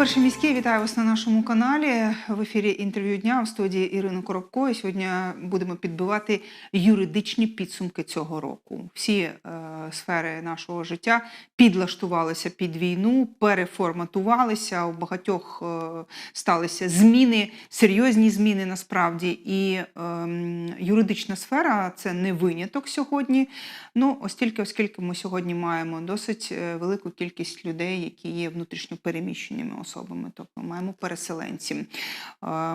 перший міський вітаю вас на нашому каналі. В ефірі інтерв'ю дня в студії Ірини Коробко. І сьогодні будемо підбивати юридичні підсумки цього року. Всі е, сфери нашого життя підлаштувалися під війну, переформатувалися. У багатьох е, сталися зміни, серйозні зміни насправді. І е, юридична сфера це не виняток сьогодні. Ну, оскільки, оскільки ми сьогодні маємо досить е, велику кількість людей, які є внутрішньо переміщеними особами, тобто маємо переселенців, е,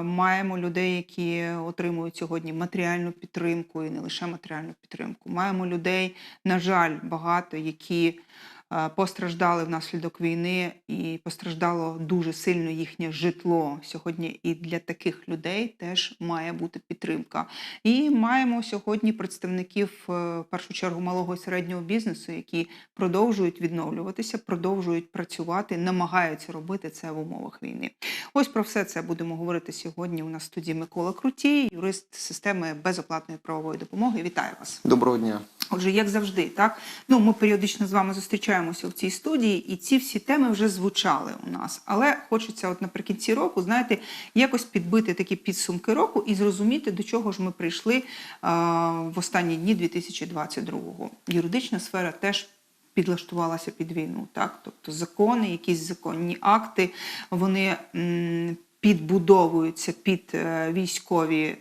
маємо людей, які отримують сьогодні матеріальну підтримку і не лише матеріальну підтримку. Маємо людей, на жаль, багато, які постраждали внаслідок війни і постраждало дуже сильно їхнє житло. Сьогодні і для таких людей теж має бути підтримка. І маємо сьогодні представників е, в першу чергу малого і середнього бізнесу, які продовжують відновлюватися, продовжують працювати, намагаються робити це в умовах війни. Ось про все це будемо говорити сьогодні. У нас в студії Микола Крутій, юрист системи безоплатної правової допомоги. Вітаю вас. Доброго дня. Отже, як завжди, так ну ми періодично з вами зустрічаємося в цій студії, і ці всі теми вже звучали у нас. Але хочеться, от наприкінці року, знаєте, якось підбити такі підсумки року і зрозуміти, до чого ж ми прийшли а, в останні дні 2022-го. Юридична сфера теж. Підлаштувалася під війну, так тобто закони, якісь законні акти, вони підбудовуються під е, військові е,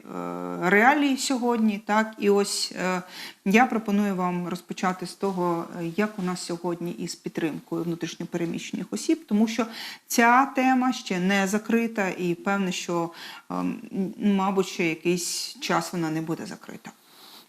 реалії сьогодні. Так, і ось е, я пропоную вам розпочати з того, як у нас сьогодні із підтримкою внутрішньопереміщених осіб, тому що ця тема ще не закрита, і певне, що, ем, мабуть, ще якийсь час вона не буде закрита.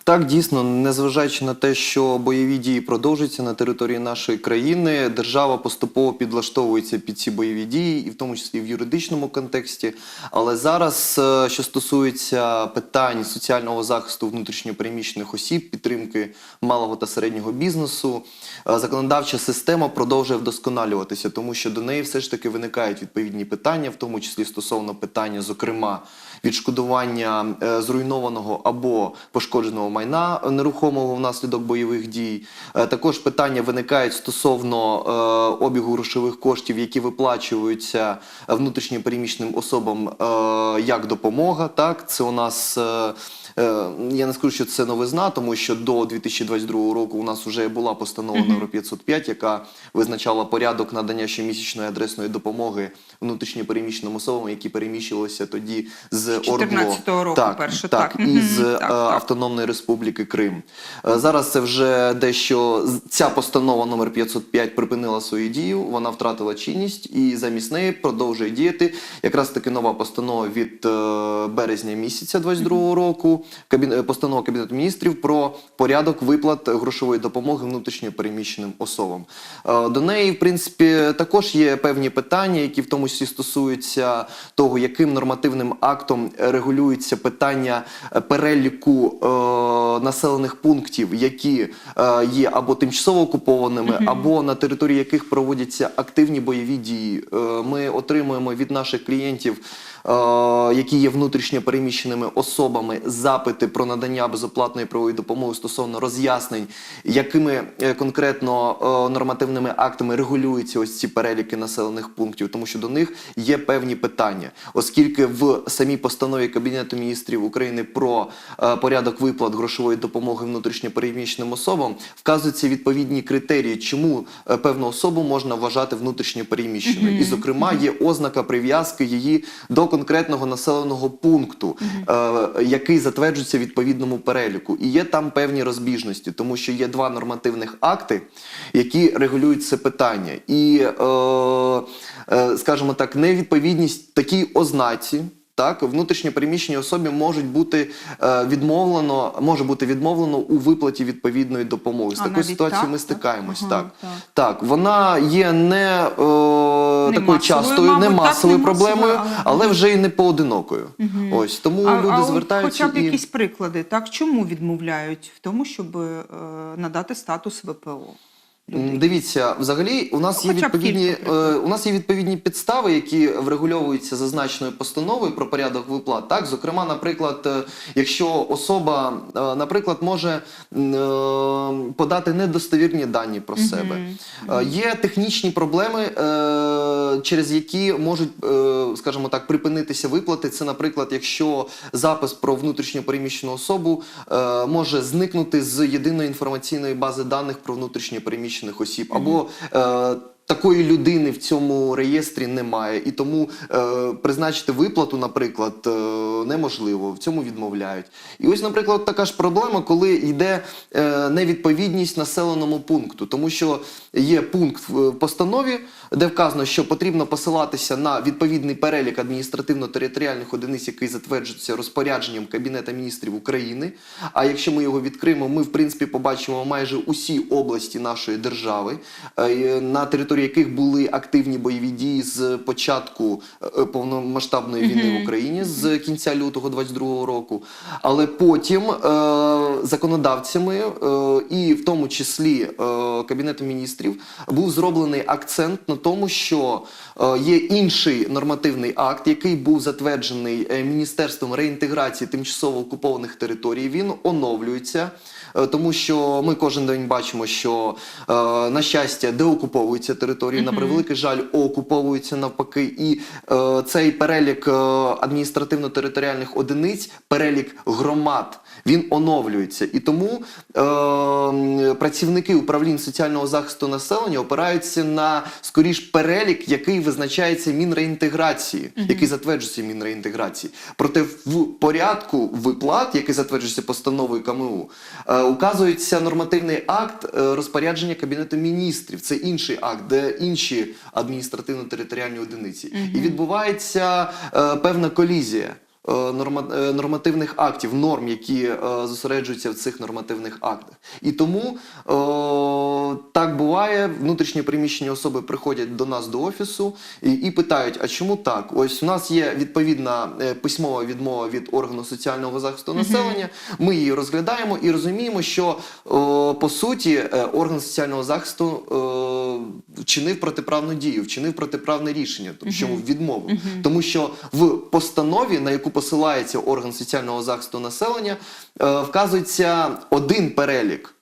Так, дійсно, незважаючи на те, що бойові дії продовжуються на території нашої країни, держава поступово підлаштовується під ці бойові дії, і в тому числі в юридичному контексті. Але зараз, е, що стосується питань соціального захисту внутрішньопереміщених осіб, підтримки малого та середнього бізнесу, е, законодавча система продовжує вдосконалюватися, тому що до неї все ж таки виникають відповідні питання, в тому числі стосовно питання, зокрема, відшкодування е, зруйнованого або пошкодженого майна нерухомого внаслідок бойових дій. Е, Також питання виникають стосовно е, обігу грошових коштів, які виплачуються внутрішньопереміщеним особам е, як допомога. Так, це у нас. Я не скажу, що це новизна, тому що до 2022 року у нас вже була постанова номер 505, яка визначала порядок надання щомісячної адресної допомоги внутрішньопереміщеним особам, які переміщувалися тоді з Ордло. 14-го року так, перше, так, так. із Мгм, е, так, так. Автономної Республіки Крим. Е, Зараз це вже дещо з- ця постанова номер 505 припинила свою дію, вона втратила чинність і замість неї продовжує діяти якраз таки нова постанова від е, березня місяця 22 року, Е, постанова Кабінету міністрів про порядок виплат грошової допомоги внутрішньо переміщеним особам. Е, До неї, в принципі, також є певні питання, які в тому числі стосуються того, яким нормативним актом регулюється питання е, переліку е, населених пунктів, які е, є або тимчасово окупованими, або на території яких проводяться активні бойові дії. Е, Ми отримуємо від наших клієнтів. Е, Які є внутрішньо переміщеними особами запити про надання безоплатної правової допомоги стосовно роз'яснень, якими е, конкретно е, нормативними актами регулюються ось ці переліки населених пунктів, тому що до них є певні питання, оскільки в самій постанові Кабінету міністрів України про порядок виплат грошової допомоги внутрішньо переміщеним особам вказуються відповідні критерії, чому певну особу можна вважати внутрішньо переміщеною. І, зокрема, є ознака прив'язки її до конкретного населеного пункту, е, який затверджується відповідному переліку. І є там певні розбіжності, тому що є два нормативних акти, які регулюють це питання. І, е, е, скажімо так, невідповідність такій ознаці. Так, внутрішньо переміщеній особі можуть бути е, відмовлено, може бути відмовлено у виплаті відповідної допомоги. З А такою ситуацією так? ми стикаємось. Ага, так. так. так, вона є не, е, такою масовою, частою, мабуть, не так, масовою не проблемою, масовою, але- але вже і не поодинокою. Ось тому а, люди а звертаються хоча б і якісь приклади, так чому відмовляють в тому, щоб е, надати статус ВПО? Дивіться, взагалі у нас Ну, є хоча відповідні е, у нас є відповідні підстави, які врегульовуються зазначеною постановою про порядок виплат. Так, зокрема, наприклад, е, якщо особа, е, наприклад, може е, подати недостовірні дані про себе, Е, є технічні проблеми, е, через які можуть, е, скажімо так, припинитися виплати. Це, наприклад, якщо запис про внутрішньо переміщену особу е, може зникнути з єдиної інформаційної бази даних про внутрішньо переміщених осіб, або е, Такої людини в цьому реєстрі немає, і тому е, призначити виплату, наприклад, е, неможливо. В цьому відмовляють. І ось, наприклад, така ж проблема, коли йде е, невідповідність населеному пункту, тому що є пункт в постанові, де вказано, що потрібно посилатися на відповідний перелік адміністративно-територіальних одиниць, який затверджується розпорядженням Кабінета міністрів України. А якщо ми його відкриємо, ми в принципі побачимо майже усі області нашої держави, е, на території яких були активні бойові дії з початку е, повномасштабної війни в Україні з кінця лютого 22 року. Але потім е, законодавцями, е, і в тому числі е, Кабінетом міністрів, був зроблений акцент на тому, що е, є інший нормативний акт, який був затверджений е, Міністерством реінтеграції тимчасово окупованих територій. Він оновлюється. е, Тому що ми кожен день бачимо, що на щастя деокуповуються території, на превеликий жаль, окуповуються навпаки, і цей перелік адміністративно-територіальних одиниць, перелік громад, він оновлюється. І тому е, працівники управлінь соціального захисту населення опираються на скоріш перелік, який визначається Мінреінтеграції, який затверджується Мінреінтеграції. Проте в порядку виплат, який затверджується постановою КМУ, е, указується нормативний акт е, розпорядження Кабінету міністрів. Це інший акт, де інші адміністративно-територіальні одиниці. І відбувається е, певна колізія. Е, е, нормативних актів, норм, які е, зосереджуються в цих нормативних актах. І тому так буває, внутрішньо приміщені особи приходять до нас до офісу і, і питають: а чому так? Ось у нас є відповідна письмова відмова від органу соціального захисту населення. Ми її розглядаємо і розуміємо, що по суті орган соціального захисту вчинив протиправну дію, вчинив протиправне рішення, тобто чому відмову. Тому що в постанові, на яку посилається орган соціального захисту населення, е, вказується один перелік.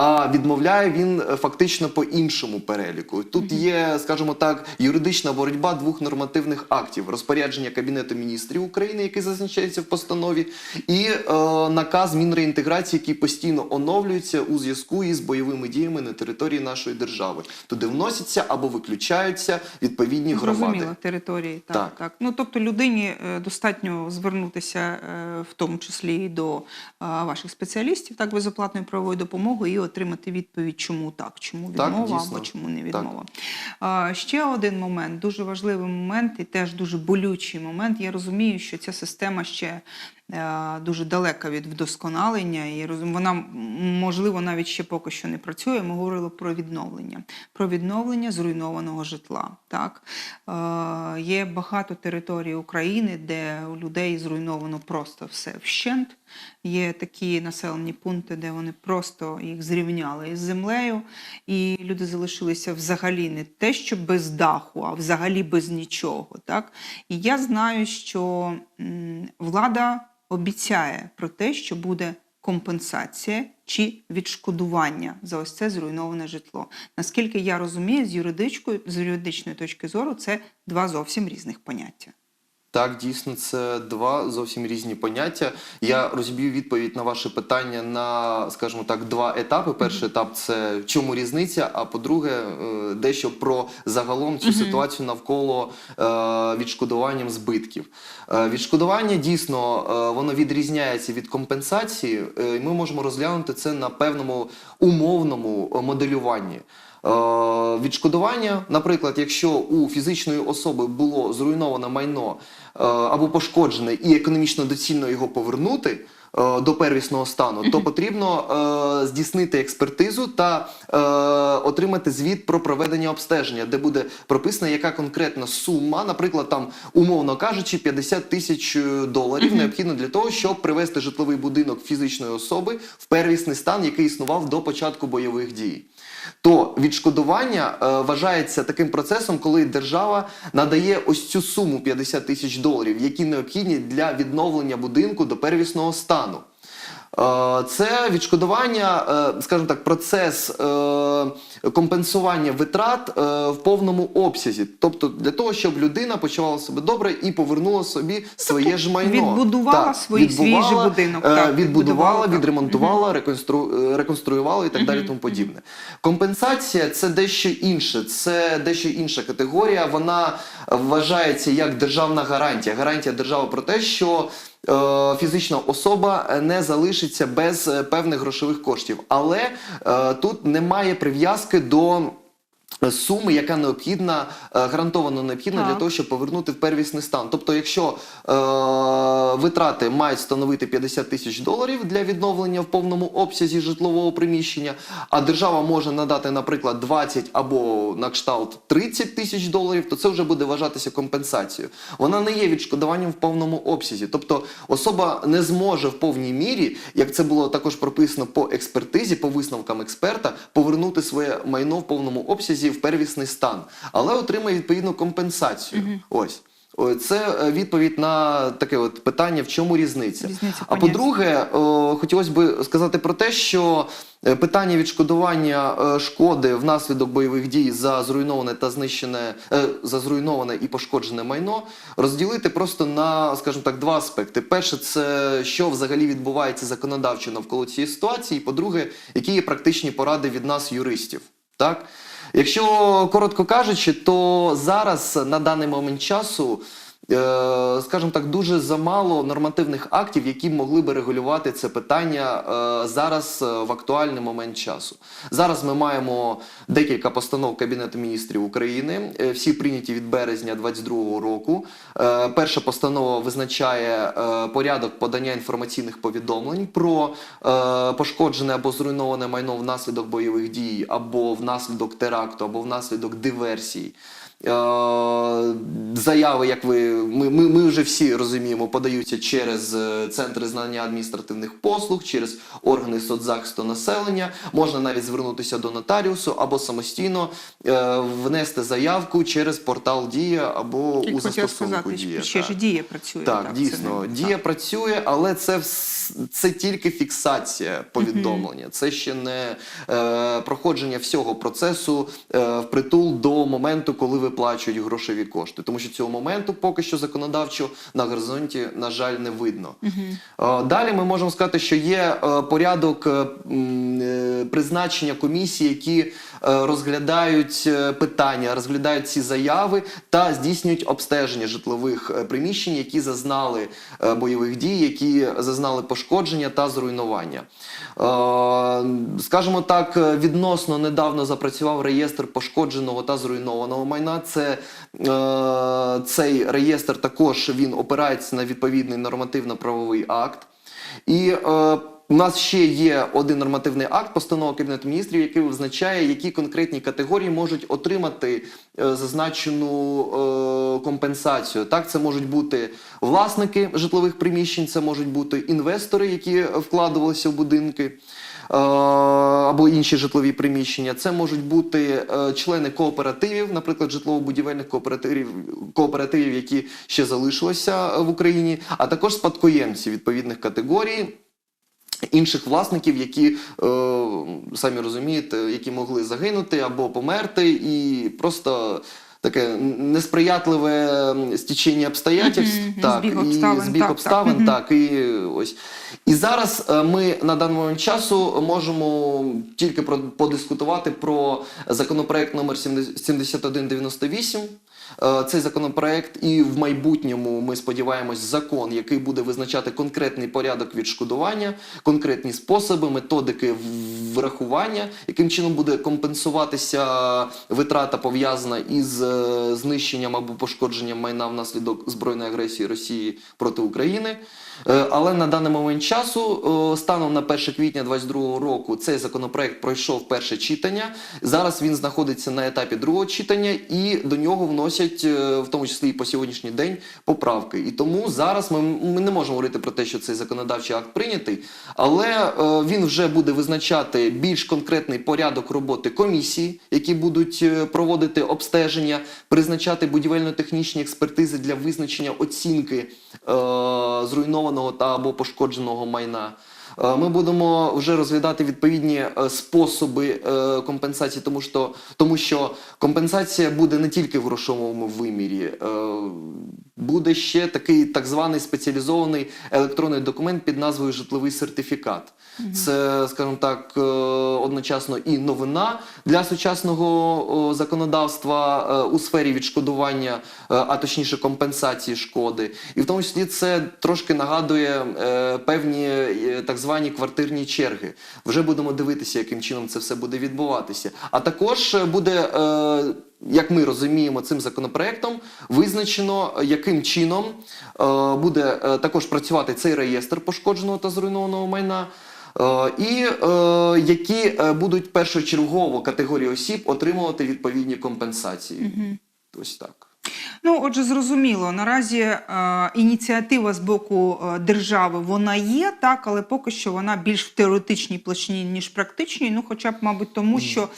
А відмовляє він е, фактично по іншому переліку. Тут є, скажімо так, юридична боротьба двох нормативних актів: розпорядження Кабінету міністрів України, який зазначається в постанові, і е, наказ Мінреінтеграції, який постійно оновлюється у зв'язку із бойовими діями на території нашої держави. Туди вносяться або виключаються відповідні громади. Зрозуміло, території. Так, Так. так. Ну, тобто людині е, достатньо звернутися е, в тому числі і до ваших спеціалістів так, безоплатною правовою допомогою і отримати відповідь, чому так, чому відмова так, або чому не відмова. Так. ще один момент, дуже важливий момент і теж дуже болючий момент. Я розумію, що ця система ще дуже далека від вдосконалення, і вона можливо навіть ще поки що не працює. Ми говорили про відновлення, про відновлення зруйнованого житла. Так е, є багато територій України, де у людей зруйновано просто все вщент. Є такі населені пункти, де вони просто їх зрівняли із землею, і люди залишилися взагалі не те, що без даху, а взагалі без нічого. Так? І я знаю, що влада обіцяє про те, що буде компенсація чи відшкодування за ось це зруйноване житло. Наскільки я розумію, з юридичної, з юридичної точки зору це два зовсім різних поняття. Так, дійсно, це два зовсім різні поняття. Я розб'ю відповідь на ваше питання на, скажімо так, два етапи. Перший етап це в чому різниця. А по-друге, е, дещо про загалом цю ситуацію навколо е, відшкодуванням збитків. Е, Відшкодування дійсно воно відрізняється від компенсації. І Ми можемо розглянути це на певному умовному моделюванні. Е, Відшкодування, наприклад, якщо у фізичної особи було зруйноване майно, або пошкоджене, і економічно доцільно його повернути. е, До первісного стану, то потрібно е, здійснити експертизу та е, отримати звіт про проведення обстеження, де буде прописана, яка конкретна сума, наприклад, там, умовно кажучи, 50 тисяч е, доларів необхідно для того, щоб привести житловий будинок фізичної особи в первісний стан, який існував до початку бойових дій. То відшкодування е, вважається таким процесом, коли держава надає ось цю суму 50 тисяч доларів, які необхідні для відновлення будинку до первісного стану. Е, Це відшкодування, е, скажімо так, процес е, компенсування витрат в повному обсязі. Тобто для того, щоб людина почувала себе добре і повернула собі своє ж майно. Тобто відбудувала свій- свій же будинок, так, відбудувала, так. відремонтувала, реконстру... реконструювала і так далі, тому подібне. Компенсація це дещо інше, це дещо інша категорія. Вона вважається як державна гарантія. Гарантія держави про те, що е, фізична особа не залишиться без е, певних грошових коштів. Але е, тут немає прив'язки до. Суми, яка необхідна, е, гарантовано необхідна Так. для того, щоб повернути в первісний стан. Тобто, якщо е, витрати мають становити 50 тисяч доларів для відновлення в повному обсязі житлового приміщення, а держава може надати, наприклад, 20 або на кшталт 30 тисяч доларів, то це вже буде вважатися компенсацією. Вона не є відшкодуванням в повному обсязі. Тобто особа не зможе в повній мірі, як це було також прописано по експертизі, по висновкам експерта, повернути своє майно в повному обсязі в первісний стан, але отримає відповідну компенсацію. Ось. Це е, відповідь на таке от питання, в чому різниця. Різниця а по-друге, хотілося б сказати про те, що е, питання відшкодування е, шкоди внаслідок бойових дій за зруйноване та знищене за зруйноване і пошкоджене майно розділити просто на, скажімо так, два аспекти. Перше, це що взагалі відбувається законодавчо навколо цієї ситуації. І по-друге, які є практичні поради від нас, юристів. Так? Якщо коротко кажучи, то зараз на даний момент часу, скажімо так, дуже замало нормативних актів, які могли би регулювати це питання е, зараз е, в актуальний момент часу. Зараз ми маємо декілька постанов Кабінету міністрів України, е, всі прийняті від березня 2022 року. Е, Перша постанова визначає е, порядок подання інформаційних повідомлень про е, пошкоджене або зруйноване майно внаслідок бойових дій, або внаслідок теракту, або внаслідок диверсій. Заяви, як ви ми, ми, ми вже всі розуміємо, подаються через е, центри знання адміністративних послуг, через органи соцзахисту населення. Можна навіть звернутися до нотаріусу або самостійно е, внести заявку через портал Дія або у застосунку Дія. ще ж дія працює. Так, це дійсно, не- дія так. працює, але це це тільки фіксація повідомлення. Це ще не е, проходження всього процесу е, впритул до моменту, коли виплачують грошові кошти. Тому що цього моменту поки що законодавчо на горизонті, на жаль, не видно. Угу. далі ми можемо сказати, що є е, порядок е, призначення комісій, які розглядають е, питання, розглядають ці заяви та здійснюють обстеження житлових е, приміщень, які зазнали е, бойових дій, які зазнали пошкодження та зруйнування. Е, Скажімо так, е, відносно недавно запрацював реєстр пошкодженого та зруйнованого майна. Це е, цей реєстр також він опирається на відповідний нормативно-правовий акт. І е, у нас ще є один нормативний акт, постанова Кабінету міністрів, який визначає, які конкретні категорії можуть отримати е, зазначену е, компенсацію. Так, це можуть бути власники житлових приміщень, це можуть бути інвестори, які вкладувалися в будинки. е, Або інші житлові приміщення, це можуть бути члени кооперативів, наприклад, житлово-будівельних кооперативів, кооперативів, які ще залишилися в Україні, а також спадкоємці відповідних категорій інших власників, які е, самі розумієте, які могли загинути або померти, і просто. Таке несприятливе стічення обстоятельств, Мгм, так, збіг і обставин, збіг так, обставин, так. так, і ось. І зараз е, ми на даний момент часу можемо тільки про, подискутувати про законопроект номер 7198, е, цей законопроект, і в майбутньому ми сподіваємось закон, який буде визначати конкретний порядок відшкодування, конкретні способи, методики врахування, яким чином буде компенсуватися витрата пов'язана із е, знищенням або пошкодженням майна внаслідок збройної агресії Росії проти України. Е, Але на даний момент часу, е, станом на 1 квітня 2022 року, цей законопроект пройшов перше читання. Зараз він знаходиться на етапі другого читання, і до нього вносять, е, в тому числі і по сьогоднішній день, поправки. І тому зараз ми, ми не можемо говорити про те, що цей законодавчий акт прийнятий, але е, він вже буде визначати більш конкретний порядок роботи комісії, які будуть е, проводити обстеження, призначати будівельно-технічні експертизи для визначення оцінки е, зруйнованого та або пошкодженого майна. Е, Ми будемо вже розглядати відповідні е, способи е, компенсації, тому що, тому що компенсація буде не тільки в грошовому вимірі, буде ще такий так званий спеціалізований електронний документ під назвою житловий сертифікат. Це, скажімо так, одночасно і новина для сучасного законодавства у сфері відшкодування, а точніше компенсації шкоди. І в тому числі це трошки нагадує певні так звані квартирні черги. Вже будемо дивитися, яким чином це все буде відбуватися. А також е, буде. е, як ми розуміємо, цим законопроектом визначено, яким чином е, буде також працювати цей реєстр пошкодженого та зруйнованого майна, і е, які будуть першочергово категорії осіб отримувати відповідні компенсації. Ось так. Ну, отже, зрозуміло, наразі е, ініціатива з боку е, держави вона є, так, але поки що вона більш в теоретичній площині, ніж практичній. Ну, хоча б, мабуть, тому що е,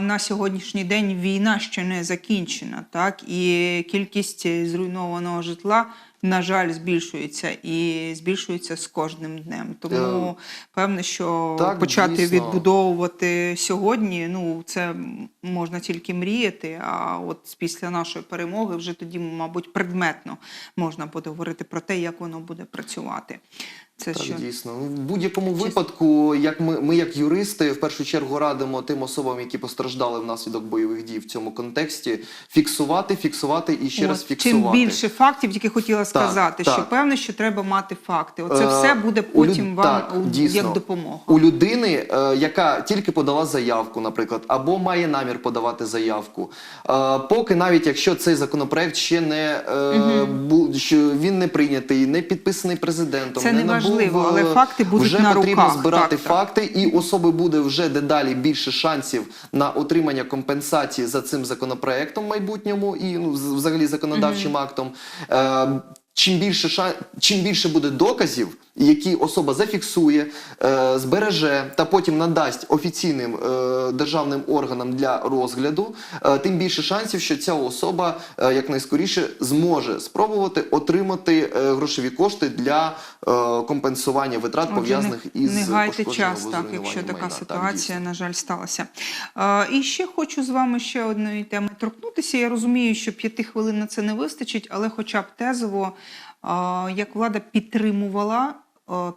на сьогоднішній день війна ще не закінчена, так, і кількість зруйнованого житла. На жаль, збільшується і збільшується з кожним днем. Тому певне, що так, почати дійсно. відбудовувати сьогодні, ну це можна тільки мріяти. А от після нашої перемоги вже тоді, мабуть, предметно можна буде говорити про те, як воно буде працювати. Це Так, що дійсно. Ну, В будь-якому випадку, як ми, ми, як юристи, в першу чергу радимо тим особам, які постраждали внаслідок бойових дій в цьому контексті, фіксувати, фіксувати і ще раз фіксувати. чим більше фактів, тільки хотіла сказати, що так. певне, що треба мати факти. Оце Е, все буде у люд- потім вам так, у- дійсно. як допомога. У людини, е, яка тільки подала заявку, наприклад, або має намір подавати заявку, е, поки навіть якщо цей законопроект ще не е, бу, що він не прийнятий, не підписаний президентом, Це не не важливо, але е, факти будуть вже на потрібно збирати Так, так. факти, і особи буде вже дедалі більше шансів на отримання компенсації за цим законопроектом в майбутньому і ну, взагалі законодавчим актом. Е, Чим більше ша... чим більше буде доказів, які особа зафіксує, е, збереже та потім надасть офіційним е, державним органам для розгляду, е, тим більше шансів, що ця особа е, якнайскоріше зможе спробувати отримати е, грошові кошти для е, компенсування витрат пов'язаних із не гайте час, так, якщо така майна. Ситуація, дійсно. на жаль, сталася. Е, і ще хочу з вами ще одної теми торкнутися. Я розумію, що п'яти хвилин на це не вистачить, але хоча б тезово, як влада підтримувала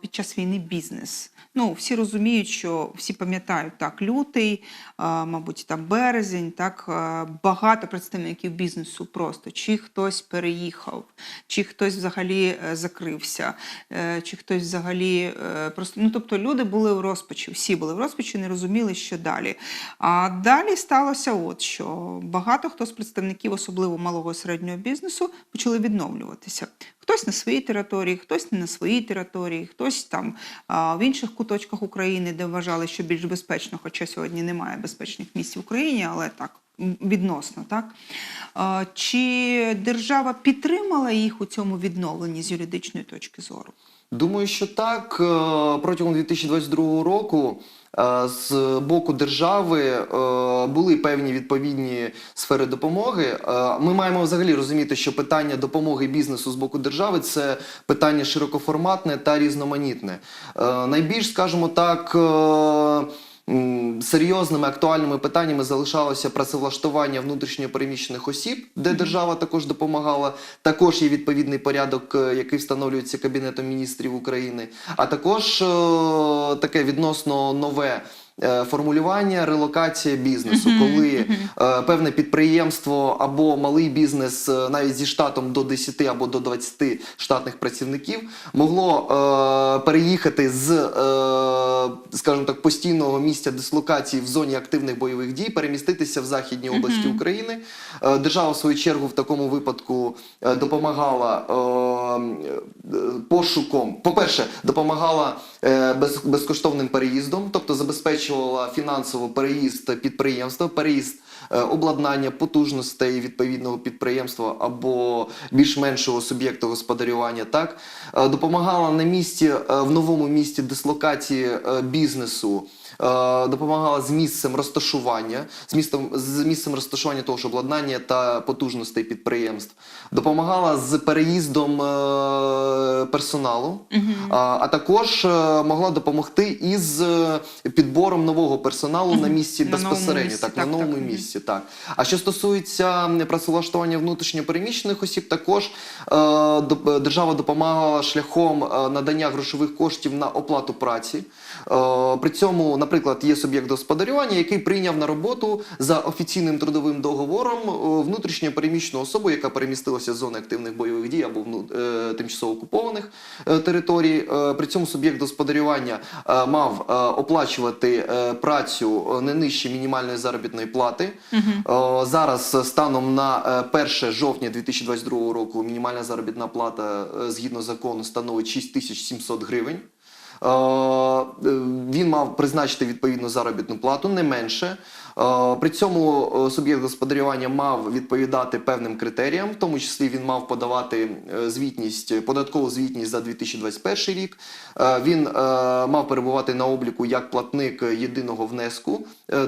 під час війни бізнес. Ну, всі розуміють, що всі пам'ятають так, лютий, е, мабуть, там березень, так е, багато представників бізнесу просто чи хтось переїхав, чи хтось взагалі е, закрився, е, чи хтось взагалі е, просто ну тобто люди були в розпачі, всі були в розпачі, не розуміли, що далі. А далі сталося, от що багато хто з представників, особливо малого і середнього бізнесу, почали відновлюватися. Хтось на своїй території, хтось не на своїй території, хтось там в інших куточках України, де вважали, що більш безпечно, хоча сьогодні немає безпечних місць в Україні, але так відносно, так чи держава підтримала їх у цьому відновленні з юридичної точки зору? Думаю, що так. Е, Протягом 2022 року з боку держави е, були певні відповідні сфери допомоги. Е, Ми маємо взагалі розуміти, що питання допомоги бізнесу з боку держави це питання широкоформатне та різноманітне. Е, Найбільш, скажімо так. Серйозними актуальними питаннями залишалося працевлаштування внутрішньопереміщених осіб, де держава також допомагала. Також є відповідний порядок, е, який встановлюється Кабінетом міністрів України. А також е, таке відносно нове формулювання релокація бізнесу, коли е, певне підприємство або малий бізнес е, навіть зі штатом до 10 або до 20 штатних працівників могло е, переїхати з, е, скажімо так, постійного місця дислокації в зоні активних бойових дій, переміститися в західній області України. Е, Держава, в свою чергу, в такому випадку е, допомагала е, е, пошуком. По-перше, допомагала е, без, безкоштовним переїздом, тобто забезпечувала фінансово переїзд підприємства, переїзд обладнання, потужностей відповідного підприємства або більш-меншого суб'єкту господарювання. Так Е, допомагала на місці е, в новому місті дислокації е, бізнесу. е, Допомагала з місцем розташування, з містом з місцем розташування того ж обладнання та потужностей підприємств. Допомагала з переїздом е, персоналу, а, а також е, могла допомогти із е, підбором нового персоналу на місці На безпосередньо, місці, так, на так, новому так. Мгм. Місці. Так. А що стосується працевлаштування внутрішньопереміщених осіб, також е, держава допомагала шляхом е, надання грошових коштів на оплату праці. Е, при цьому, наприклад, є суб'єкт господарювання, який прийняв на роботу за офіційним трудовим договором е, внутрішньопереміщену особу, яка перемістилася з зони активних бойових дій або е, тимчасово окупованих територій. При цьому суб'єкт господарювання мав оплачувати працю не нижче мінімальної заробітної плати. Зараз станом на е, 1 жовтня 2022 року мінімальна заробітна плата згідно закону становить 6700 гривень. Е, Він мав призначити відповідну заробітну плату не менше. Е, При цьому е, суб'єкт господарювання мав відповідати певним критеріям, в тому числі він мав подавати е, звітність, податкову звітність за 2021 рік. Він мав перебувати на обліку як платник єдиного внеску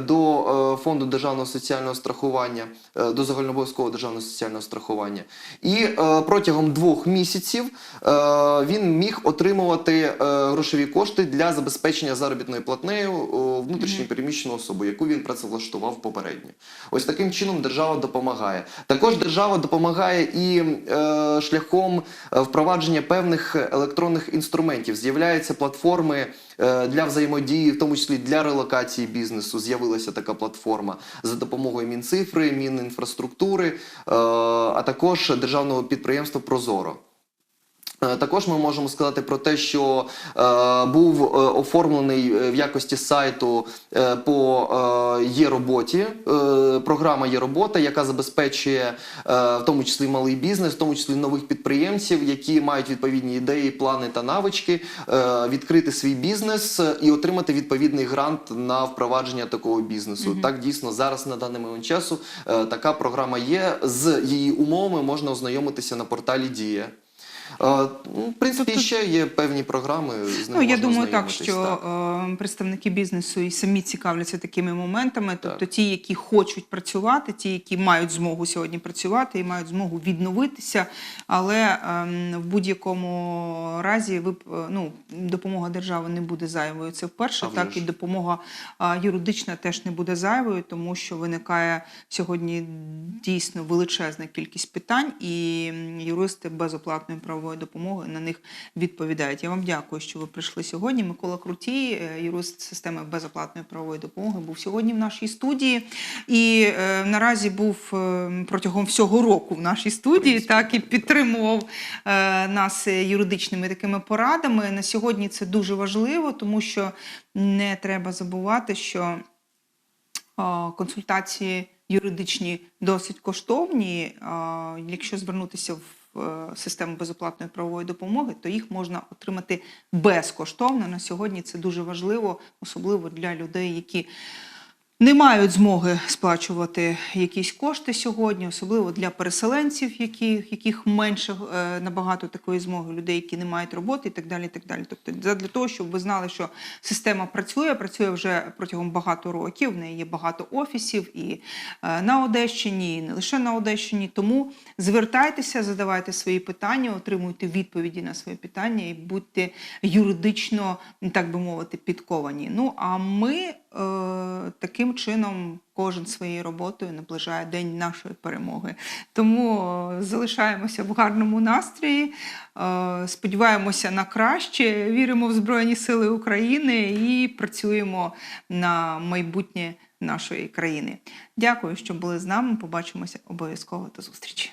до фонду державного соціального страхування, до загальнообов'язкового державного соціального страхування. І протягом двох місяців він міг отримувати грошові кошти для забезпечення заробітною платнею о, внутрішньо переміщену особу, яку він працевлаштував попередньо. Ось таким чином держава допомагає. Також держава допомагає і е, шляхом е, впровадження певних електронних інструментів. З'являються платформи е, для взаємодії, в тому числі для релокації бізнесу. З'явилася така платформа за допомогою Мінцифри, Мінінфраструктури, е, а також державного підприємства Прозоро. Е, Також ми можемо сказати про те, що е, був е, оформлений е, в якості сайту е, по е, є-роботі е, програма є-робота, яка забезпечує е, в тому числі малий бізнес, в тому числі нових підприємців, які мають відповідні ідеї, плани та навички, е, відкрити свій бізнес е, і отримати відповідний грант на впровадження такого бізнесу. Так дійсно зараз на даний момент часу е, така програма є. З її умовами можна ознайомитися на порталі Дія. Ну, В принципі, Тобто- ще є певні програми. З ними Ну, я думаю, так, що так. е, представники бізнесу і самі цікавляться такими моментами. Тобто Так. ті, які хочуть працювати, ті, які мають змогу сьогодні працювати і мають змогу відновитися. Але ем, в будь-якому разі ви е, ну, допомога держави не буде зайвою. Це вперше, А так і допомога юридична теж не буде зайвою, тому що виникає сьогодні дійсно величезна кількість питань, і юристи безоплатної правової допомоги на них відповідають. Я вам дякую, що ви прийшли сьогодні. Микола Крутій, е, юрист системи безоплатної правової допомоги, був сьогодні в нашій студії і е, наразі був е, протягом всього року в нашій студії, так і підтримував е, нас е, юридичними такими порадами. На сьогодні це дуже важливо, тому що не треба забувати, що а, консультації юридичні досить коштовні. Якщо звернутися в е, систему безоплатної правової допомоги, то їх можна отримати безкоштовно. На сьогодні це дуже важливо, особливо для людей, які не мають змоги сплачувати якісь кошти сьогодні, особливо для переселенців, яких, яких менше е, набагато такої змоги, людей, які не мають роботи, і так далі. І так далі. Тобто, для того, щоб ви знали, що система працює, працює вже протягом багато років. В неї є багато офісів і е, на Одещині, і не лише на Одещині. Тому звертайтеся, задавайте свої питання, отримуйте відповіді на свої питання і будьте юридично, так би мовити, підковані. Ну а ми таким чином кожен своєю роботою наближає день нашої перемоги. Тому е, залишаємося в гарному настрої, е, сподіваємося на краще, віримо в Збройні Сили України і працюємо на майбутнє нашої країни. Дякую, що були з нами. Побачимося обов'язково до зустрічі.